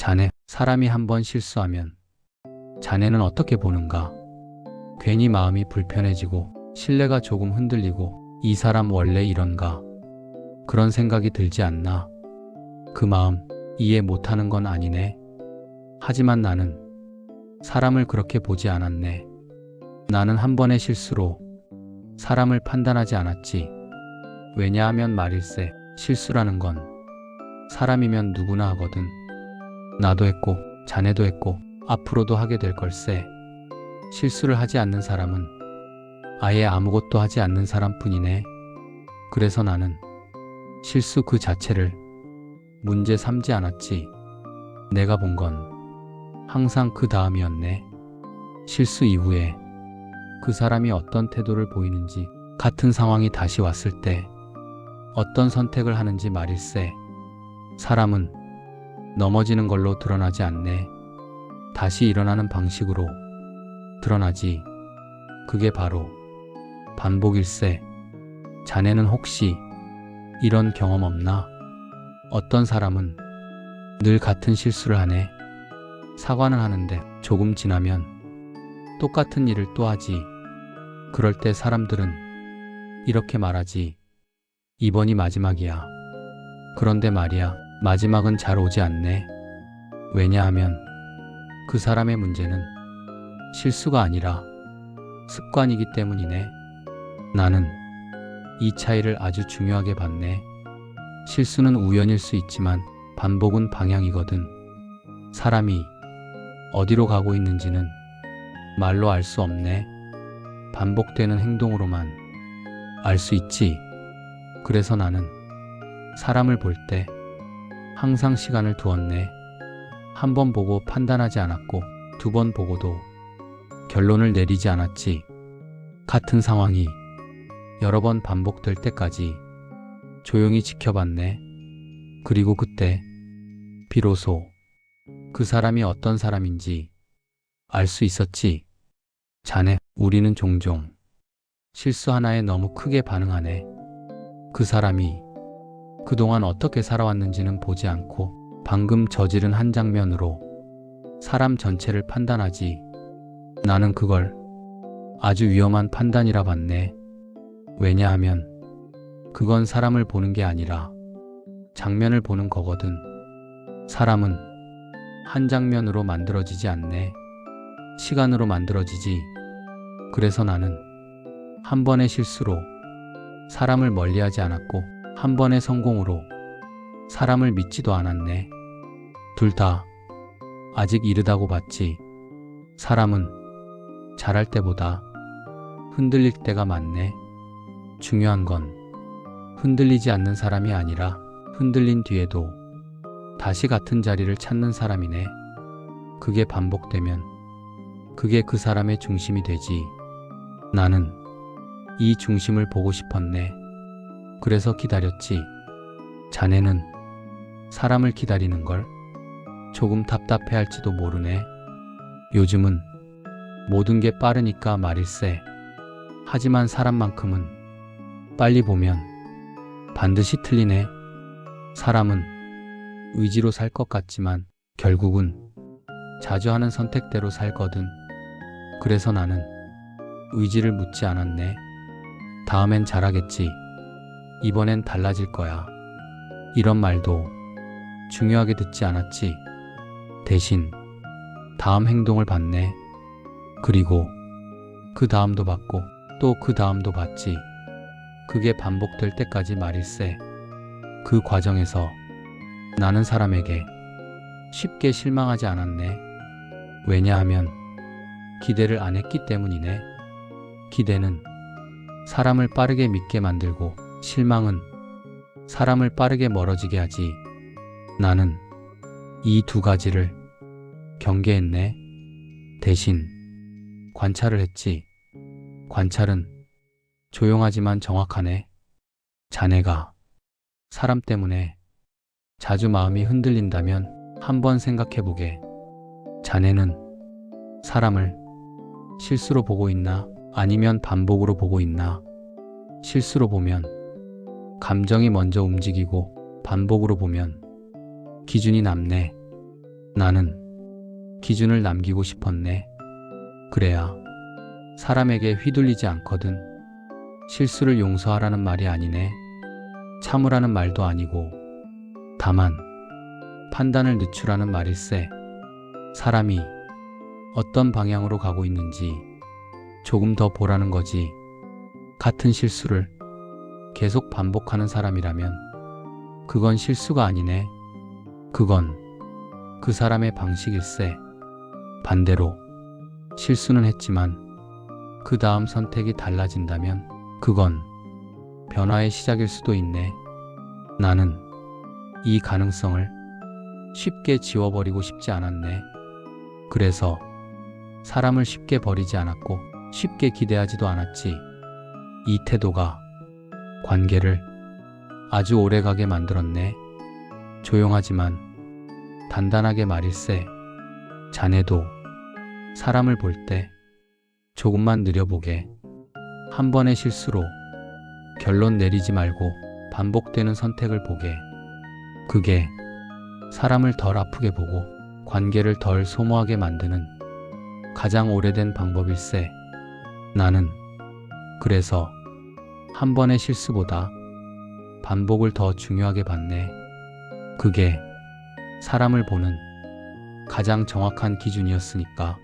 자네, 사람이 한번 실수하면 자네는 어떻게 보는가? 괜히 마음이 불편해지고 신뢰가 조금 흔들리고 이 사람 원래 이런가? 그런 생각이 들지 않나? 그 마음 이해 못하는 건 아니네. 하지만 나는 사람을 그렇게 보지 않았네. 나는 한 번의 실수로 사람을 판단하지 않았지. 왜냐하면 말일세 실수라는 건 사람이면 누구나 하거든. 나도 했고, 자네도 했고, 앞으로도 하게 될 걸세. 실수를 하지 않는 사람은 아예 아무것도 하지 않는 사람뿐이네. 그래서 나는 실수 그 자체를 문제 삼지 않았지. 내가 본 건 항상 그 다음이었네. 실수 이후에 그 사람이 어떤 태도를 보이는지 같은 상황이 다시 왔을 때 어떤 선택을 하는지 말일세. 사람은 넘어지는 걸로 드러나지 않네. 다시 일어나는 방식으로 드러나지. 그게 바로 반복일세. 자네는 혹시 이런 경험 없나? 어떤 사람은 늘 같은 실수를 하네. 사과는 하는데 조금 지나면 똑같은 일을 또 하지. 그럴 때 사람들은 이렇게 말하지. 이번이 마지막이야. 그런데 말이야, 마지막은 잘 오지 않네. 왜냐하면 그 사람의 문제는 실수가 아니라 습관이기 때문이네. 나는 이 차이를 아주 중요하게 봤네. 실수는 우연일 수 있지만 반복은 방향이거든. 사람이 어디로 가고 있는지는 말로 알 수 없네. 반복되는 행동으로만 알 수 있지. 그래서 나는 사람을 볼때 항상 시간을 두었네. 한 번 보고 판단하지 않았고 두 번 보고도 결론을 내리지 않았지. 같은 상황이 여러 번 반복될 때까지 조용히 지켜봤네. 그리고 그때 비로소 그 사람이 어떤 사람인지 알 수 있었지. 자네, 우리는 종종 실수 하나에 너무 크게 반응하네. 그 사람이 그동안 어떻게 살아왔는지는 보지 않고 방금 저지른 한 장면으로 사람 전체를 판단하지. 나는 그걸 아주 위험한 판단이라 봤네. 왜냐하면 그건 사람을 보는 게 아니라 장면을 보는 거거든. 사람은 한 장면으로 만들어지지 않네. 시간으로 만들어지지. 그래서 나는 한 번의 실수로 사람을 멀리하지 않았고 한 번의 성공으로 사람을 믿지도 않았네. 둘 다 아직 이르다고 봤지. 사람은 잘할 때보다 흔들릴 때가 많네. 중요한 건 흔들리지 않는 사람이 아니라 흔들린 뒤에도 다시 같은 자리를 찾는 사람이네. 그게 반복되면 그게 그 사람의 중심이 되지. 나는 이 중심을 보고 싶었네. 그래서 기다렸지. 자네는 사람을 기다리는 걸 조금 답답해 할지도 모르네. 요즘은 모든 게 빠르니까 말일세. 하지만 사람만큼은 빨리 보면 반드시 틀리네. 사람은 의지로 살 것 같지만 결국은 자주 하는 선택대로 살거든. 그래서 나는 의지를 묻지 않았네. 다음엔 잘하겠지. 이번엔 달라질 거야. 이런 말도 중요하게 듣지 않았지. 대신 다음 행동을 봤네. 그리고 그 다음도 받고 또 그 다음도 받지. 그게 반복될 때까지 말일세. 그 과정에서 나는 사람에게 쉽게 실망하지 않았네. 왜냐하면 기대를 안 했기 때문이네. 기대는 사람을 빠르게 믿게 만들고 실망은 사람을 빠르게 멀어지게 하지. 나는 이 두 가지를 경계했네. 대신 관찰을 했지. 관찰은 조용하지만 정확하네. 자네가 사람 때문에 자주 마음이 흔들린다면 한번 생각해 보게. 자네는 사람을 실수로 보고 있나? 아니면 반복으로 보고 있나? 실수로 보면 감정이 먼저 움직이고 반복으로 보면 기준이 남네. 나는 기준을 남기고 싶었네. 그래야 사람에게 휘둘리지 않거든. 실수를 용서하라는 말이 아니네. 참으라는 말도 아니고, 다만, 판단을 늦추라는 말일세. 사람이 어떤 방향으로 가고 있는지 조금 더 보라는 거지. 같은 실수를 계속 반복하는 사람이라면, 그건 실수가 아니네. 그건 그 사람의 방식일세. 반대로 실수는 했지만 그 다음 선택이 달라진다면 그건 변화의 시작일 수도 있네. 나는 이 가능성을 쉽게 지워버리고 싶지 않았네. 그래서 사람을 쉽게 버리지 않았고 쉽게 기대하지도 않았지. 이 태도가 관계를 아주 오래 가게 만들었네. 조용하지만 단단하게 말일세. 자네도 사람을 볼 때 조금만 느려보게. 한 번의 실수로 결론 내리지 말고 반복되는 선택을 보게. 그게 사람을 덜 아프게 보고 관계를 덜 소모하게 만드는 가장 오래된 방법일세. 나는 그래서 한 번의 실수보다 반복을 더 중요하게 봤네. 그게 사람을 보는 가장 정확한 기준이었으니까.